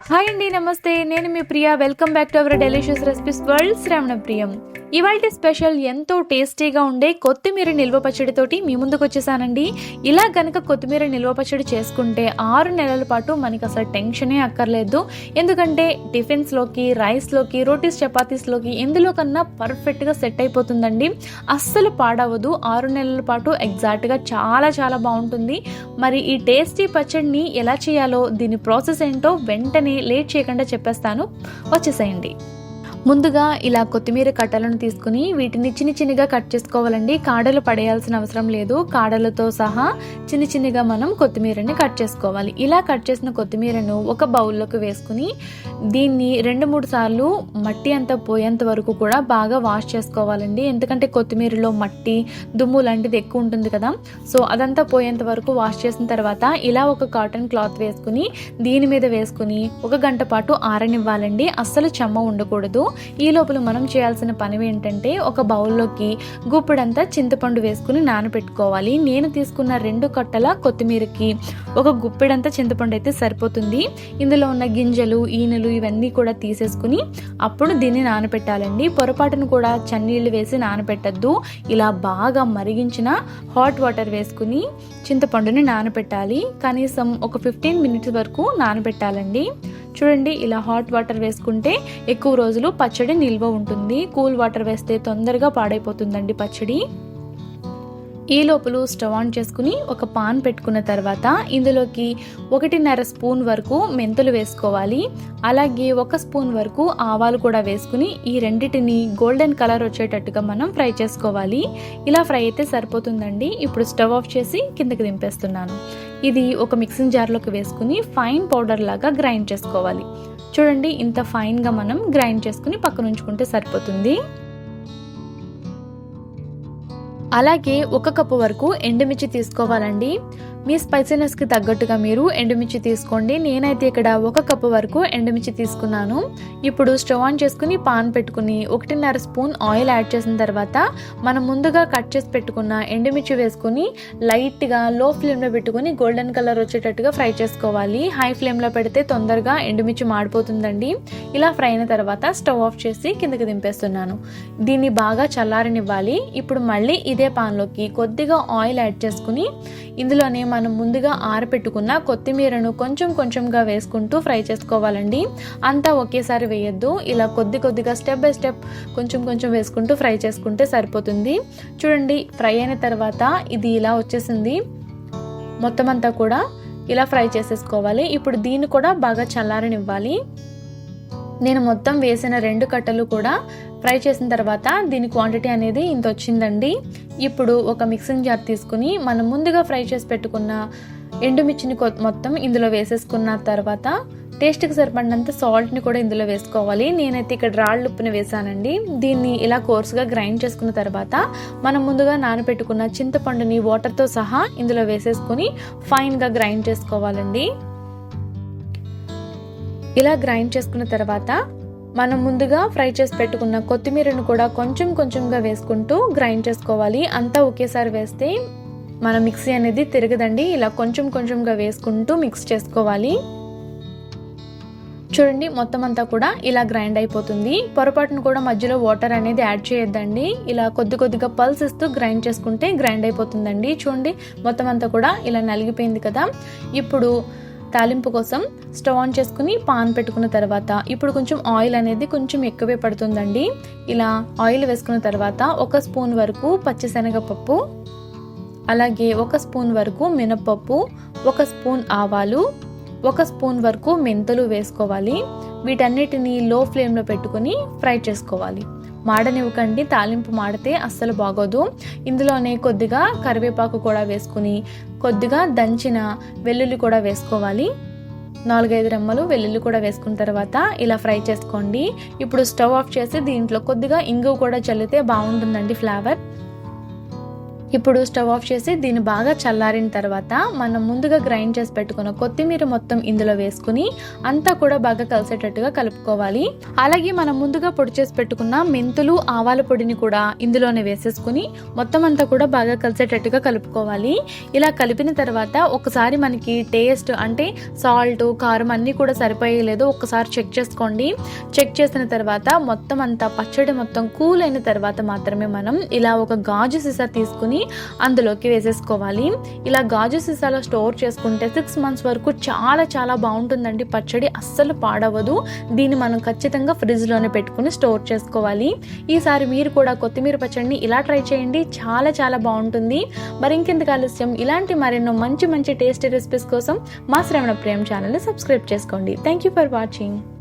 Hi అండి నమస్తే. నేను మీ Priya. Welcome back to our delicious recipes world Shravana Priyam ఇవాళ స్పెషల్ ఎంతో టేస్టీగా ఉండే కొత్తిమీర నిల్వ పచ్చడితోటి మీ ముందుకు వచ్చేసానండి. ఇలా గనక కొత్తిమీర నిల్వ పచ్చడి చేసుకుంటే ఆరు నెలల పాటు మనకి అసలు టెన్షనే అక్కర్లేదు. ఎందుకంటే టిఫిన్స్లోకి రైస్లోకి రోటీస్ చపాతీస్లోకి ఎందులో కన్నా పర్ఫెక్ట్గా సెట్ అయిపోతుందండి. అస్సలు పాడవదు ఆరు నెలల పాటు ఎగ్జాక్ట్గా చాలా చాలా బాగుంటుంది. మరి ఈ టేస్టీ పచ్చడిని ఎలా చేయాలో దీని ప్రాసెస్ ఏంటో వెంటనే లేట్ చేయకుండా చెప్పేస్తాను. వచ్చేసేయండి. ముందుగా ఇలా కొత్తిమీర కట్టలను తీసుకుని వీటిని చిన్న చిన్నగా కట్ చేసుకోవాలండి. కాడలు పడేయాల్సిన అవసరం లేదు. కాడలతో సహా చిన్న చిన్నగా మనం కొత్తిమీరని కట్ చేసుకోవాలి. ఇలా కట్ చేసిన కొత్తిమీరను ఒక బౌల్లోకి వేసుకుని దీన్ని రెండు మూడు సార్లు మట్టి అంతా పోయేంత వరకు కూడా బాగా వాష్ చేసుకోవాలండి. ఎందుకంటే కొత్తిమీరలో మట్టి దుమ్ము లాంటిది ఎక్కువ ఉంటుంది కదా. సో అదంతా పోయేంత వరకు వాష్ చేసిన తర్వాత ఇలా ఒక కాటన్ క్లాత్ వేసుకుని దీని మీద వేసుకుని ఒక గంట పాటు ఆరనివ్వాలండి. అస్సలు చెమ్మ ఉండకూడదు. ఈ లోపల మనం చేయాల్సిన పని ఏంటంటే ఒక బౌల్లోకి గుప్పెడంతా చింతపండు వేసుకుని నానబెట్టుకోవాలి నేను తీసుకున్న రెండు కట్టల కొత్తిమీరకి ఒక గుప్పెడంతా చింతపండు అయితే సరిపోతుంది. ఇందులో ఉన్న గింజలు ఈనెలు ఇవన్నీ కూడా తీసేసుకుని అప్పుడు దీన్ని నానబెట్టాలండి పొరపాటును కూడా చన్నీళ్ళు వేసి నానబెట్టద్దు ఇలా బాగా మరిగించిన హాట్ వాటర్ వేసుకుని చింతపండుని నానబెట్టాలి కనీసం ఒక ఫిఫ్టీన్ మినిట్స్ వరకు నానబెట్టాలండి చూడండి ఇలా హాట్ వాటర్ వేసుకుంటే ఎక్కువ రోజులు పచ్చడి నిల్వ ఉంటుంది. కూల్ వాటర్ వేస్తే తొందరగా పాడైపోతుందండి పచ్చడి. ఈ లోపల స్టవ్ ఆన్ చేసుకుని ఒక పాన్ పెట్టుకున్న తర్వాత ఇందులోకి ఒకటిన్నర స్పూన్ వరకు మెంతులు వేసుకోవాలి. అలాగే ఒక స్పూన్ వరకు ఆవాలు కూడా వేసుకుని ఈ రెండింటిని గోల్డెన్ కలర్ వచ్చేటట్టుగా మనం ఫ్రై చేసుకోవాలి. ఇలా ఫ్రై అయితే సరిపోతుందండి. ఇప్పుడు స్టవ్ ఆఫ్ చేసి కిందకి దింపేస్తున్నాను. ఇది ఒక మిక్సింగ్ జార్లోకి వేసుకుని ఫైన్ పౌడర్ లాగా గ్రైండ్ చేసుకోవాలి. చూడండి ఇంత ఫైన్గా మనం గ్రైండ్ చేసుకుని పక్కన ఉంచుకుంటే సరిపోతుంది. అలాగే ఒక కప్పు వరకు ఎండుమిర్చి తీసుకోవాలండి. మీ స్పైసీనెస్కి తగ్గట్టుగా మీరు ఎండుమిర్చి తీసుకోండి. నేనైతే ఇక్కడ ఒక కప్పు వరకు ఎండుమిర్చి తీసుకున్నాను. ఇప్పుడు స్టవ్ ఆన్ చేసుకుని పాన్ పెట్టుకుని ఒకటిన్నర స్పూన్ ఆయిల్ యాడ్ చేసిన తర్వాత మనం ముందుగా కట్ చేసి పెట్టుకున్న ఎండుమిర్చి వేసుకుని లైట్గా లో ఫ్లేమ్లో పెట్టుకుని గోల్డెన్ కలర్ వచ్చేటట్టుగా ఫ్రై చేసుకోవాలి. హై ఫ్లేమ్లో పెడితే తొందరగా ఎండుమిర్చి మాడిపోతుందండి. ఇలా ఫ్రై అయిన తర్వాత స్టవ్ ఆఫ్ చేసి కిందకి దింపేస్తున్నాను. దీన్ని బాగా చల్లారనివ్వాలి. ఇప్పుడు మళ్ళీ ఇదే పాన్లోకి కొద్దిగా ఆయిల్ యాడ్ చేసుకుని ఇందులోనే మనం ముందుగా ఆరపెట్టుకున్న కొత్తిమీరను కొంచెం కొంచెంగా వేసుకుంటూ ఫ్రై చేసుకోవాలండి. అంతా ఒకేసారి వేయద్దు. ఇలా కొద్ది కొద్దిగా స్టెప్ బై స్టెప్ కొంచెం కొంచెం వేసుకుంటూ ఫ్రై చేసుకుంటే సరిపోతుంది. చూడండి ఫ్రై అయిన తర్వాత ఇది ఇలా వచ్చేసింది. మొత్తం అంతా కూడా ఇలా ఫ్రై చేసేసుకోవాలి. ఇప్పుడు దీన్ని కూడా బాగా చల్లారనివ్వాలి. నేను మొత్తం వేసిన రెండు కట్టలు కూడా ఫ్రై చేసిన తర్వాత దీని క్వాంటిటీ అనేది ఇంత వచ్చిందండి. ఇప్పుడు ఒక మిక్సింగ్ జార్ తీసుకుని మనం ముందుగా ఫ్రై చేసి పెట్టుకున్న ఎండుమిర్చిని మొత్తం ఇందులో వేసేసుకున్న తర్వాత టేస్ట్కి సరిపడినంత సాల్ట్ని కూడా ఇందులో వేసుకోవాలి. నేనైతే ఇక్కడ రాళ్ళు ఉప్పుని వేసానండి. దీన్ని ఇలా కోర్సుగా గ్రైండ్ చేసుకున్న తర్వాత మనం ముందుగా నానబెట్టుకున్న చింతపండుని వాటర్తో సహా ఇందులో వేసేసుకుని ఫైన్గా గ్రైండ్ చేసుకోవాలండి. ఇలా గ్రైండ్ చేసుకున్న తర్వాత మనం ముందుగా ఫ్రై చేసి పెట్టుకున్న కొత్తిమీరను కూడా కొంచెం కొంచెంగా వేసుకుంటూ గ్రైండ్ చేసుకోవాలి. అంతా ఒకేసారి వేస్తే మన మిక్సీ అనేది తిరగదండి. ఇలా కొంచెం కొంచెంగా వేసుకుంటూ మిక్స్ చేసుకోవాలి. చూడండి మొత్తం అంతా కూడా ఇలా గ్రైండ్ అయిపోతుంది. పొరపాటును కూడా మధ్యలో వాటర్ అనేది యాడ్ చేయొద్దండి. ఇలా కొద్ది కొద్దిగా పల్స్ ఇస్తూ గ్రైండ్ చేసుకుంటే గ్రైండ్ అయిపోతుందండి. చూడండి మొత్తం అంతా కూడా ఇలా నలిగిపోయింది కదా. ఇప్పుడు తాలింపు కోసం స్టవ్ ఆన్ చేసుకుని పాన్ పెట్టుకున్న తర్వాత ఇప్పుడు కొంచెం ఆయిల్ అనేది కొంచెం ఎక్కువే పడుతుందండి. ఇలా ఆయిల్ వేసుకున్న తర్వాత ఒక స్పూన్ వరకు పచ్చిశనగపప్పు అలాగే ఒక స్పూన్ వరకు మినపప్పు ఒక స్పూన్ ఆవాలు ఒక స్పూన్ వరకు మెంతులు వేసుకోవాలి. వీటన్నిటిని లో ఫ్లేమ్లో పెట్టుకుని ఫ్రై చేసుకోవాలి. మాడనివ్వకండి తాలింపు మాడితే అస్సలు బాగోదు. ఇందులోనే కొద్దిగా కరివేపాకు కూడా వేసుకుని కొద్దిగా దంచిన వెల్లుల్లి కూడా వేసుకోవాలి. నాలుగైదు రెమ్మలు వెల్లుల్లి కూడా వేసుకున్న తర్వాత ఇలా ఫ్రై చేసుకోండి. ఇప్పుడు స్టవ్ ఆఫ్ చేసి దీంట్లో కొద్దిగా ఇంగువ కూడా చల్లితే బాగుంటుందండి ఫ్లేవర్. ఇప్పుడు స్టవ్ ఆఫ్ చేసి దీన్ని బాగా చల్లారిన తర్వాత మనం ముందుగా గ్రైండ్ చేసి పెట్టుకున్న కొత్తిమీర మొత్తం ఇందులో వేసుకుని అంతా కూడా బాగా కలిసేటట్టుగా కలుపుకోవాలి. అలాగే మనం ముందుగా పొడి చేసి పెట్టుకున్న మెంతులు ఆవాల పొడిని కూడా ఇందులోనే వేసేసుకుని మొత్తం అంతా కూడా బాగా కలిసేటట్టుగా కలుపుకోవాలి. ఇలా కలిపిన తర్వాత ఒకసారి మనకి టేస్ట్ అంటే సాల్ట్ కారం అన్నీ కూడా సరిపోయలేదు. ఒకసారి చెక్ చేసుకోండి. చెక్ చేసిన తర్వాత మొత్తం అంతా పచ్చడి మొత్తం కూల్ అయిన తర్వాత మాత్రమే మనం ఇలా ఒక గాజు సీసా తీసుకుని అందులోకి వేసేసుకోవాలి. ఇలా గాజు సీసాలో స్టోర్ చేసుకుంటే సిక్స్ మంత్స్ వరకు చాలా చాలా బాగుంటుందండి. పచ్చడి అస్సలు పాడవదు. దీన్ని మనం ఖచ్చితంగా ఫ్రిడ్జ్లోనే పెట్టుకుని స్టోర్ చేసుకోవాలి. ఈసారి మీరు కూడా కొత్తిమీర పచ్చడిని ఇలా ట్రై చేయండి. చాలా చాలా బాగుంటుంది. మరి ఇంకెందుకు ఆలస్యం? ఇలాంటి మరెన్నో మంచి మంచి టేస్టీ రెసిపీస్ కోసం మా శ్రవణ ప్రేమ్ ఛానల్ని సబ్స్క్రైబ్ చేసుకోండి. Thank you for watching